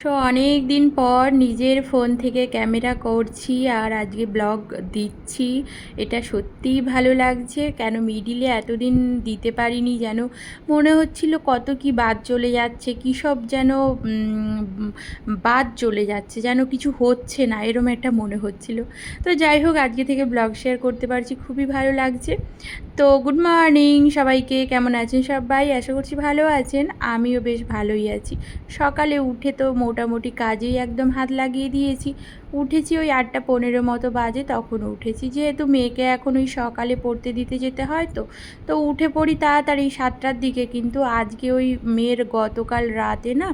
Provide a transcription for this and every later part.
তো অনেক দিন পর নিজের ফোন থেকে ক্যামেরা করছি আর আজকে ব্লগ দিচ্ছি। এটা সত্যিই ভালো লাগছে। কেন মিডিলে এতদিন দিতে পারিনি যেন মনে হচ্ছিল কত কি বাদ চলে যাচ্ছে, কী সব যেন বাদ চলে যাচ্ছে, যেন কিছু হচ্ছে না, এরম একটা মনে হচ্ছিল। তো যাই হোক, আজকে থেকে ব্লগ শেয়ার করতে পারছি, খুবই ভালো লাগছে। তো গুড মর্নিং সবাইকে, কেমন আছেন সবাই? আশা করছি ভালো আছেন, আমিও বেশ ভালোই আছি। সকালে উঠে তো মোটামুটি কাজেই একদম হাত লাগিয়ে দিয়েছি। উঠেছি ওই আটটা পনেরো মতো বাজে তখন উঠেছি। যেহেতু মেয়েকে এখন ওই সকালে পড়তে দিতে যেতে হয় তো তো উঠে পড়ি তাড়াতাড়ি সাতটার দিকে। কিন্তু আজকে ওই মেয়ের গতকাল রাতে না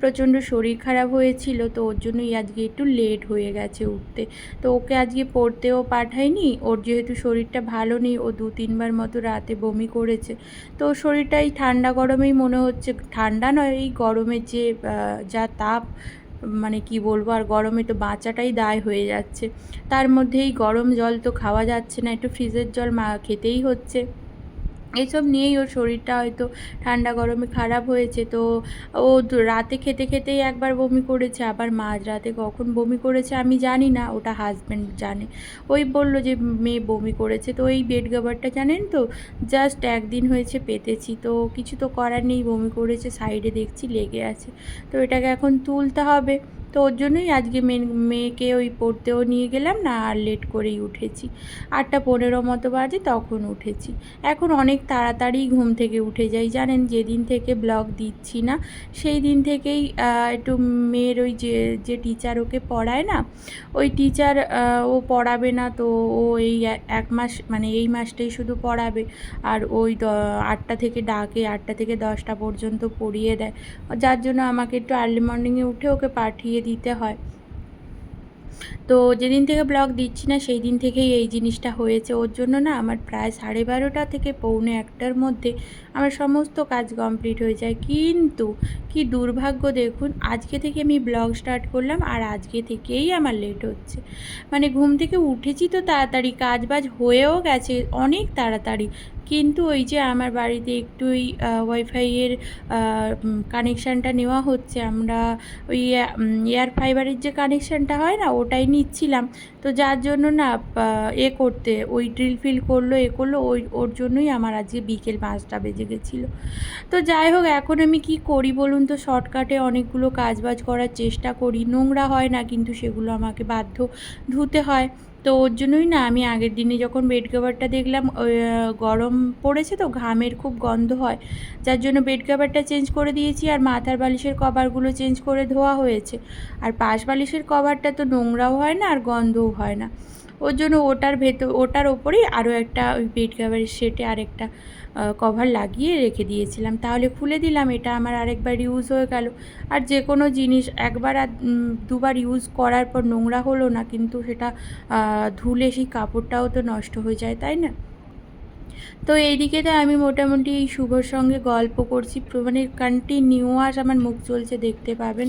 প্রচণ্ড শরীর খারাপ হয়েছিল, তো ওর জন্যই আজকে একটু লেট হয়ে গেছে উঠতে। তো ওকে আজকে পড়তেও পাঠাইনি, ওর যেহেতু শরীরটা ভালো নেই, ও দু তিনবার মতো রাতে বমি করেছে। তো শরীরটা এই ঠান্ডা গরমেই মনে হচ্ছে, ঠান্ডা নয়, এই গরমের যে যা তাপ মানে কি বলব, আর গরমে তো বাঁচাটাই দায় হয়ে যাচ্ছে। তার মধ্যে এই গরম জল তো খাওয়া যাচ্ছে না, একটু ফ্রিজের জল মা, খেতেই হচ্ছে। এইসব নিয়েই ওর শরীরটা হয়তো ঠান্ডা গরমে খারাপ হয়েছে। তো ও রাতে খেতে খেতেই একবার বমি করেছে, আবার মাঝ রাতে কখন বমি করেছে আমি জানি না, ওটা হাজব্যান্ড জানে। ওই বলল যে, মেয়ে বমি করেছে। তো এই বেড কভারটা জানেন তো জাস্ট একদিন হয়েছে পেতেছি। তো কিছু তো করার নেই, বমি করেছে সাইডে দেখছি, লেগে আছে। তো এটাকে এখন তুলতে হবে। তো ওর জন্যই আজকে মেয়ে মেয়েকে ওই পড়তেও নিয়ে গেলাম না, আর লেট করেই উঠেছি। আটটা পনেরো মতো বাজে, তখন উঠেছি। এখন অনেক তাড়াতাড়ি ঘুম থেকে উঠে যাই, জানেন? যেদিন থেকে ব্লগ দিচ্ছি না, সেই দিন থেকেই একটু মেয়ের ওই যে যে টিচার ওকে পড়ায় না, ওই টিচার ও পড়াবে না তো ও এই এক মাস মানে এই মাসটাই শুধু পড়াবে। আর ওই আটটা থেকে ডাকে, আটটা থেকে দশটা পর্যন্ত পড়িয়ে দেয়। যার জন্য আমাকে একটু আর্লি মর্নিংয়ে উঠে ওকে পাঠিয়ে দিতে হয়। তো যেদিন থেকে ব্লগ দিচ্ছি না সেই দিন থেকেই এই জিনিসটা হয়েছে। ওর জন্য না আমার প্রায় সাড়ে বারোটা থেকে পৌনে একটার মধ্যে আমার সমস্ত কাজ কমপ্লিট হয়ে যায়। কিন্তু কি দুর্ভাগ্য দেখুন, আজকে থেকে আমি ব্লগ স্টার্ট করলাম আর আজকে থেকেই আমার লেট হচ্ছে। মানে ঘুম থেকে উঠেছি তো তাড়াতাড়ি কাজ বাজ হয়েও গেছে অনেক তাড়াতাড়ি। কিন্তু ওই যে আমার বাড়িতে একটু ওই ওয়াইফাইয়ের কানেকশানটা নেওয়া হচ্ছে। আমরা ওই এয়ার ফাইবারের যে কানেকশানটা হয় না, ওটাই নিচ্ছিলাম। তো যার জন্য না এ করতে, ওই ড্রিল ফিল করল, এ করল, ওই, ওর জন্যই আমার আজকে বিকেল পাঁচটা বেজে গেছিল। তো যাই হোক, এখন আমি কি করি বলুন তো? শর্টকাটে অনেকগুলো কাজবাজ করার চেষ্টা করি। নোংরা হয় না, কিন্তু সেগুলো আমাকে বাধ্য ধুতে হয়। তো ওর জন্যই না আমি আগের দিনে যখন বেড কভারটা দেখলাম গরম পড়েছে তো, ঘামের খুব গন্ধ হয়। যার জন্য বেড কভারটা চেঞ্জ করে দিয়েছি আর মাথার বালিশের কভারগুলো চেঞ্জ করে ধোয়া হয়েছে। আর পাশ বালিশের কভারটা তো নোংরাও হয় না আর গন্ধও হয় না। ওর জন্য ওটার ভেতর, ওটার ওপরেই আরও একটা ওই বেড কভারের সেটে আরেকটা কভার লাগিয়ে রেখে দিয়েছিলাম। তাহলে খুলে দিলাম, এটা আমার আরেকবার ইউজ হয়ে গেল। আর যে কোনো জিনিস একবার আর দুবার ইউজ করার পর নোংরা হলো না, কিন্তু সেটা ধুলে সেই কাপড়টাও তো নষ্ট হয়ে যায়, তাই না? তো এইদিকে তো আমি মোটামুটি এই শুভর সঙ্গে গল্প করছি মানে কন্টিনিউয়াস আমার মুখ চলছে দেখতে পাবেন।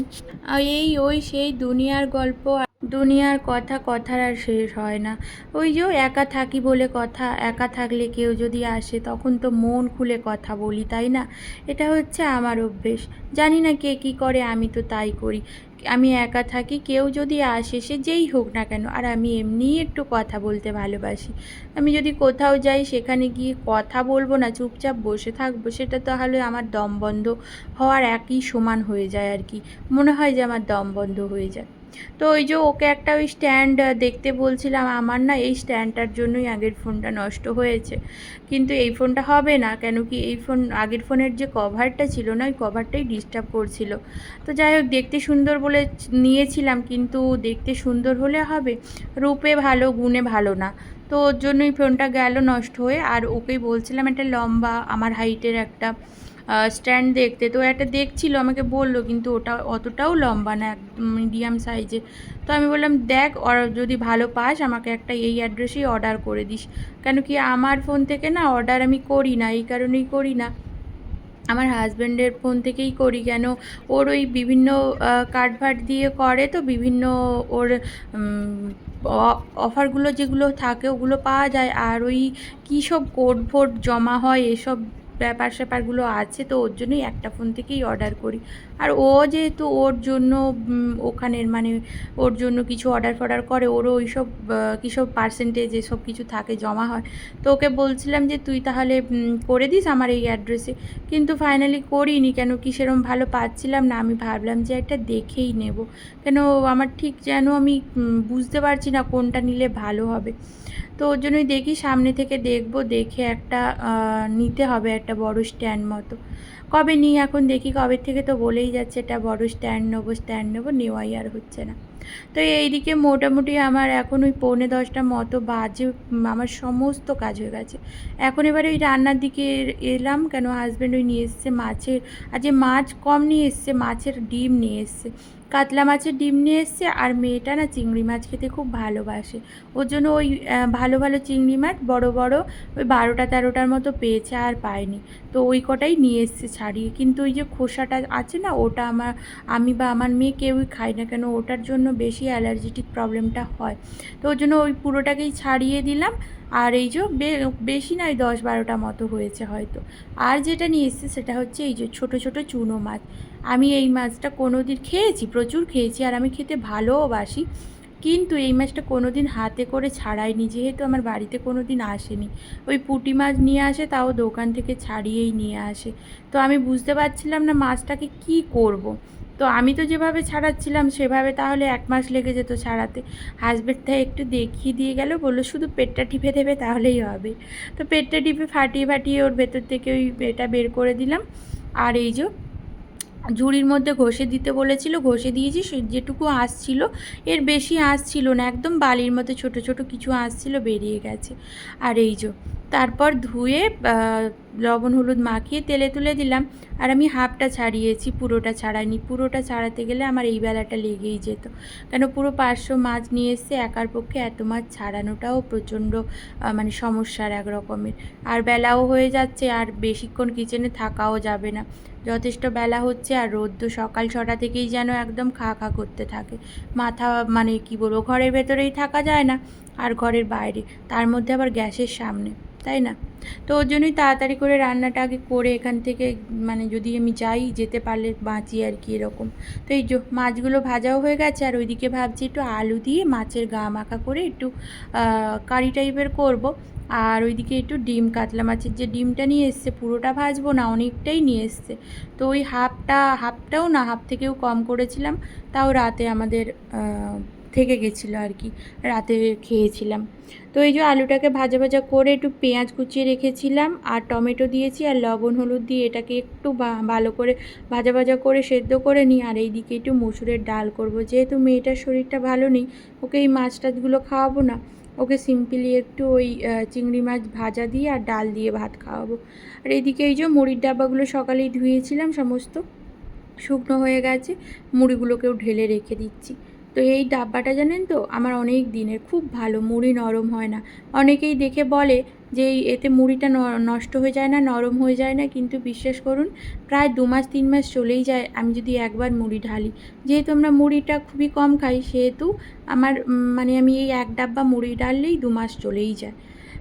আর এই, ওই সেই দুনিয়ার গল্প দুনিয়ার কথা কথার আর শেষ হয় না। ওই যে একা থাকি বলে কথা, একা থাকলে কেউ যদি আসে তখন তো মন খুলে কথা বলি, তাই না? এটা হচ্ছে আমার অভ্যেস। জানি না কে কী করে, আমি তো তাই করি। আমি একা থাকি, কেউ যদি আসে, সে যেই হোক না কেন, আর আমি এমনিই একটু কথা বলতে ভালোবাসি। আমি যদি কোথাও যাই, সেখানে গিয়ে কথা বলব না, চুপচাপ বসে থাকব, সেটা তাহলে আমার দম বন্ধ হওয়ার একই সমান হয়ে যায় আর কি। মনে হয় যে আমার দম বন্ধ হয়ে যায়। তো ওই যে ওকে একটা ওই স্ট্যান্ড দেখতে বলছিলাম, আমার না এই স্ট্যান্ডটার জন্যই আগের ফোনটা নষ্ট হয়েছে। কিন্তু এই ফোনটা হবে না, কেন কি এই ফোন আগের ফোনের যে কভারটা ছিল না, ওই কভারটাই ডিস্টার্ব করছিল। তো যাই হোক, দেখতে সুন্দর বলে নিয়েছিলাম, কিন্তু দেখতে সুন্দর হলে হবে, রূপে ভালো, গুণে ভালো না। তো ওর জন্যই ফোনটা গেল নষ্ট হয়ে, আর ওকেই বলছিলাম একটা লম্বা, আমার হাইটের একটা। স্ট্যান্ড দেখতে। তো একটা দেখছিল, আমাকে বলল, কিন্তু ওটা অতটাও লম্বা না মিডিয়াম সাইজের তো আমি বললাম, দেখ যদি ভালো পাস, আমাকে একটা এই অ্যাড্রেসেই অর্ডার করে দিস। কেন কি আমার ফোন থেকে না অর্ডার আমি করি না, এই কারণেই করি না। আমার হাজব্যান্ডের ফোন থেকেই করি, কেন ওর ওই বিভিন্ন কার্ড ফার্ড দিয়ে করে তো, বিভিন্ন ওর অফারগুলো যেগুলো থাকে, ওগুলো পাওয়া যায়। আর ওই কী সব কোড ফোড জমা হয়, এসব ব্যাপার স্যাপারগুলো আছে তো ওর জন্যই একটা ফোন থেকেই অর্ডার করি। আর ও যেহেতু ওর জন্য ওখানের মানে ওর জন্য কিছু অর্ডার ফর্ডার করে, ওরও ওইসব কীসব পার্সেন্টেজ এসব কিছু থাকে, জমা হয়। তো ওকে বলছিলাম যে, তুই তাহলে করে দিস আমার এই অ্যাড্রেসে কিন্তু ফাইনালি করিনি, কেন কি সেরম ভালো পাচ্ছিলাম না। আমি ভাবলাম যে, একটা দেখেই নেব। কেন আমার ঠিক যেন আমি বুঝতে পারছি না কোনটা নিলে ভালো হবে। তো ওর জন্যই দেখি, সামনে থেকে দেখব, দেখে একটা নিতে হবে একটা বড় স্ট্যান্ড মতো। কবে নিই এখন দেখি, কবে থেকে তো বলেই যাচ্ছে এটা বড় স্ট্যান্ড নেব স্ট্যান্ড নেব, নেওয়াই আর হচ্ছে না। তো এইদিকে মোটামুটি আমার এখন ওই পৌনে দশটা মতো বাজে, আমার সমস্ত কাজ হয়ে গেছে। এখন এবারে ওই রান্নার দিকে এলাম কেন হাজব্যান্ড ওই নিয়ে এসছে মাছের, আর যে মাছ কম নিয়ে এসছে, মাছের ডিম নিয়ে এসছে। কাতলা মাছের ডিম নিয়ে এসছে আর মেয়েটা না চিংড়ি মাছ খেতে খুব ভালোবাসে। ওর জন্য ওই ভালো ভালো চিংড়ি মাছ বড় বড় ওই বারোটা, তেরোটার মতো পেয়েছে আর পায়নি। তো ওই কটাই নিয়ে এসছে ছাড়িয়ে। কিন্তু ওই যে খোসাটা আছে না, ওটা আমার, আমি বা আমার মেয়ে কেউই খাই না কেন, ওটার জন্য বেশি অ্যালার্জেটিক প্রবলেমটা হয়। তো ওর জন্য ওই পুরোটাকেই ছাড়িয়ে দিলাম। আর এই যে বেশি নয় দশ, বারোটা মতো হয়েছে হয়তো। আর যেটা নিয়ে এসছে সেটা হচ্ছে এই যে ছোটো ছোটো চুনো মাছ। আমি এই মাছটা কোনো দিন খেয়েছি, প্রচুর খেয়েছি, আর আমি খেতে ভালোওবাসি কিন্তু এই মাছটা কোনো দিন হাতে করে ছাড়াইনি, যেহেতু আমার বাড়িতে কোনো দিন আসেনি। ওই পুঁটি মাছ নিয়ে আসে, তাও দোকান থেকে ছাড়িয়েই নিয়ে আসে। তো আমি বুঝতে পারছিলাম না মাছটাকে কি করব। তো আমি তো যেভাবে ছাড়াচ্ছিলাম, সেভাবে তাহলে এক মাস লেগে যেত ছাড়াতে। হাজবেন্ডটা একটু দেখিয়ে দিয়ে গেল, বলল, শুধু পেটটা টিপে দেবে, তাহলেই হবে। তো পেটটা টিপে ফাটিয়ে ফাটিয়ে ওর ভেতর থেকে ওই এটা বের করে দিলাম। আর এই যে ঝুড়ির মধ্যে ঘষে দিতে বলেছিল, ঘষে দিয়েছি যেটুকু আসছিল, এর বেশি আসছিল না, একদম বালির মতো ছোট ছোট কিছু আসছিল, বেরিয়ে গেছে। আর এই যে তারপর ধুয়ে লবণ, হলুদ মাখিয়ে তেলে তুলে দিলাম। আর আমি হাফটা ছাড়িয়েছি, পুরোটা ছাড়াইনি। পুরোটা ছাড়াতে গেলে আমার এই বেলাটা লেগেই যেত। কেন পুরো পাঁচশো মাছ নিয়ে এসছে, একার পক্ষে এত মাছ ছাড়ানোটাও প্রচণ্ড মানে সমস্যার একরকমের আর বেলাও হয়ে যাচ্ছে, আর বেশিক্ষণ কিচেনে থাকাও যাবে না। যথেষ্ট বেলা হচ্ছে, আর রোদ্দ সকাল ছটা থেকেই যেন একদম খা খা করতে থাকে। মাথা মানে কি বলব, ঘরের ভেতরেই থাকা যায় না, আর ঘরের বাইরে। তার মধ্যে আবার গ্যাসের সামনে। তাই না? তো ওর জন্যই তাড়াতাড়ি করে রান্নাটা আগে করে এখান থেকে মানে যদি আমি যাই যেতে পারলে বাঁচি আর কি এরকম। তো এই মাছগুলো ভাজাও হয়ে গেছে, আর ওইদিকে ভাবছি একটু আলু দিয়ে মাছের গা মাখা করে একটু কারি টাইপের করব। আর ওইদিকে একটু ডিম, কাতলা মাছের যে ডিমটা নিয়ে এসছে, পুরোটা ভাজবো না, অনেকটাই নিয়ে এসছে। তো ওই হাফটা, হাফটাও না, হাফ থেকেও কম করেছিলাম। তাও রাতে আমাদের থেকে গেছিল আর কি, রাতে খেয়েছিলাম। তো এই যে আলুটাকে ভাজা ভাজা করে একটু পেঁয়াজ কুচিয়ে রেখেছিলাম, আর টমেটো দিয়েছি, আর লবণ, হলুদ দিয়ে এটাকে একটু ভালো করে ভাজা ভাজা করে সেদ্ধ করে নিই, আর এইদিকে একটু মসুরের ডাল করব। যেহেতু মেয়েটার শরীরটা ভালো নেই, ওকে এই মাছ টাছগুলো খাওয়াবো না, ওকে সিম্পলি একটু ওই চিংড়ি মাছ ভাজা দিয়ে আর ডাল দিয়ে ভাত খাওয়াবো। আর এইদিকে এই যে মুড়ির ডাব্বাগুলো সকালেই ধুয়েছিলাম, সমস্ত শুকনো হয়ে গেছে, মুড়িগুলোকেও ঢেলে রেখে দিচ্ছি। তো এই ডাব্বাটা জানেন তো, আমার অনেক দিনের, খুব ভালো, মুড়ি নরম হয় না। অনেকেই দেখে বলে যে এতে মুড়িটা নষ্ট হয়ে যায় না, নরম হয়ে যায় না, কিন্তু বিশ্বাস করুন, প্রায় দু মাস, তিন মাস চলেই যায়, আমি যদি একবার মুড়ি ঢালি। যেহেতু আমরা মুড়িটা খুবই কম খাই, সেহেতু আমার মানে আমি এই এক ডাব্বা মুড়ি ডাললেই দু মাস চলেই যায়।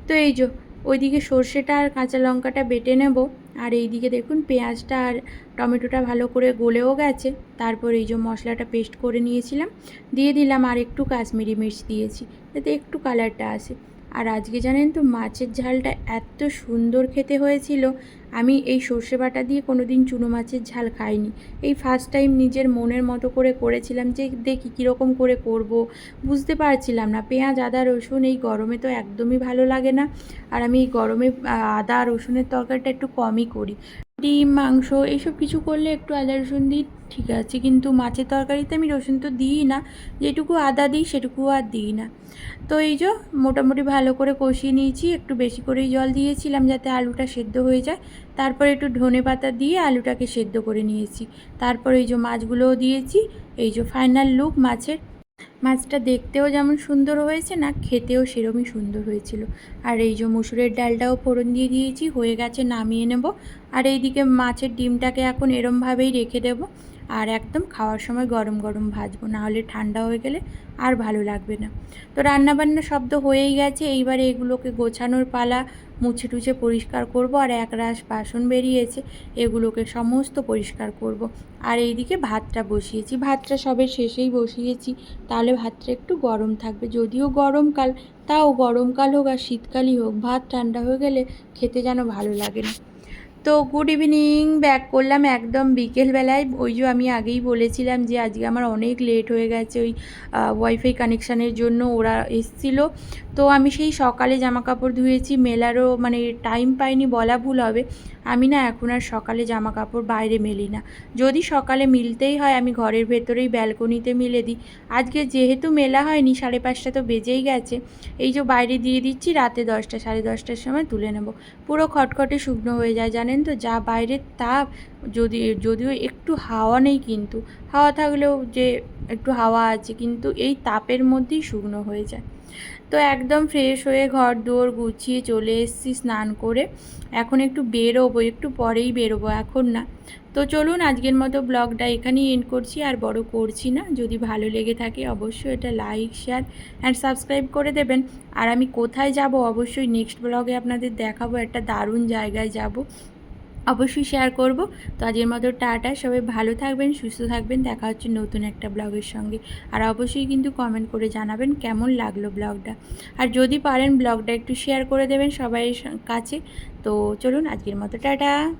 তো এই যে ওইদিকে সর্ষেটা আর কাঁচা লঙ্কাটা বেটে নেব। আর এইদিকে দেখুন পেঁয়াজটা আর টমেটোটা ভালো করে গলেও গেছে। তারপর এই যে মশলাটা পেস্ট করে নিয়েছিলাম, দিয়ে দিলাম আর একটু কাশ্মীরি মির্চ দিয়েছি যাতে একটু কালারটা আসে। আর আজকে জানেন তো মাছের ঝালটা এত সুন্দর খেতে হয়েছিল আমি এই সর্ষে বাটা দিয়ে কোনো দিন চুনো মাছের ঝাল খাইনি। এই ফার্স্ট টাইম নিজের মনের মতো করে করেছিলাম যে দেখি কীরকম করে করব। বুঝতে পারছিলাম না, পেঁয়াজ, আদা, রসুন এই গরমে তো একদমই ভালো লাগে না। আর আমি এই গরমে আদা, রসুনের তরকারিটা একটু কমই করি। ডিম, মাংস এইসব কিছু করলে একটু আদা, রসুন দিই, ঠিক আছে। কিন্তু মাছের তরকারিতে আমি রসুন তো দিই না। যেটুকু আদা দিই, সেটুকু আর দিই না। তো এই যে মোটামুটি ভালো করে কষিয়ে নিয়েছি, একটু বেশি করেই জল দিয়েছিলাম যাতে আলুটা সেদ্ধ হয়ে যায়। তারপরে একটু ধনে পাতা দিয়ে আলুটাকে সেদ্ধ করে নিয়েছি। তারপর এই যে মাছগুলোও দিয়েছি, এই যে ফাইনাল লুক মাছের। মাছটা দেখতেও যেমন সুন্দর হয়েছে না খেতেও সেরমই সুন্দর হয়েছিল। আর এই যে মুসুরের ডালটাও ফোড়ন দিয়ে দিয়েছি, হয়ে গেছে নামিয়ে নেব। আর এইদিকে মাছের ডিমটাকে এখন এরমভাবেই রেখে দেব। আর একদম খাওয়ার সময় গরম গরম ভাজবো নাহলে ঠান্ডা হয়ে গেলে আর ভালো লাগবে না। তো রান্নাবান্না শব্দ হয়েই গেছে, এইবারে এগুলোকে গোছানোর পালা মুছে টুছে পরিষ্কার করব আর এক রাশ বাসন বেরিয়েছে, এগুলোকে সমস্ত পরিষ্কার করব। আর এইদিকে ভাতটা বসিয়েছি, ভাতটা সবে শেষেই বসিয়েছি, তাহলে ভাতটা একটু গরম থাকবে। যদিও গরমকাল, তাও গরমকাল হোক আর শীতকালই হোক, ভাত ঠান্ডা হয়ে গেলে খেতে যেন ভালো লাগে না। তো গুড ইভিনিং ব্যাক করলাম একদম বিকেলবেলায়। ওই যে আমি আগেই বলেছিলাম যে আজকে আমার অনেক লেট হয়ে গেছে, ওই ওয়াইফাই কানেকশানের জন্য ওরা এসছিল। তো আমি সেই সকালে জামা কাপড় ধুয়েছি, মেলারও মানে টাইম পাইনি বলা ভুল হবে। আমি না এখন আর সকালে জামা কাপড় বাইরে মেলি না। যদি সকালে মিলতেই হয় আমি ঘরের ভেতরেই ব্যালকনিতে মিলে দিই। আজকে যেহেতু মেলা হয়নি, সাড়ে পাঁচটা তো বেজেই গেছে। এই যে বাইরে দিয়ে দিচ্ছি, রাতে দশটা, সাড়ে দশটার সময় তুলে নেব। পুরো খটখটে শুকনো হয়ে যায়, জানেন তো? যা বাইরের তাপ, যদি, যদিও একটু হাওয়া নেই কিন্তু। হাওয়া থাকলেও যে একটু হাওয়া আছে, কিন্তু এই তাপের মধ্যেই শুকনো হয়ে যায়। তো একদম ফ্রেশ হয়ে ঘর দুয়ার গুছিয়ে চলে এসেছি স্নান করে। এখন একটু বেরোবো, একটু পরেই বেরোবো, এখন না। তো চলুন আজকের মতো ব্লগটা এখানেই এন্ড করছি, আর বড় করছি না। যদি ভালো লেগে থাকে অবশ্যই এটা লাইক শেয়ার অ্যান্ড সাবস্ক্রাইব করে দেবেন। আর আমি কোথায় যাব? অবশ্যই নেক্সট ব্লগে আপনাদের দেখাবো। একটা দারুণ জায়গায় যাব। অবশ্যই শেয়ার করব। তো আজকের মতো টাটা, সবাই ভালো থাকবেন, সুস্থ থাকবেন। দেখা হচ্ছে নতুন একটা ব্লগের সঙ্গে। আর অবশ্যই কিন্তু কমেন্ট করে জানাবেন কেমন লাগল ব্লগটা আর যদি পারেন ব্লগটা একটু শেয়ার করে দেবেন সবাই কাছে। তো চলুন আজকের মতো টাটা।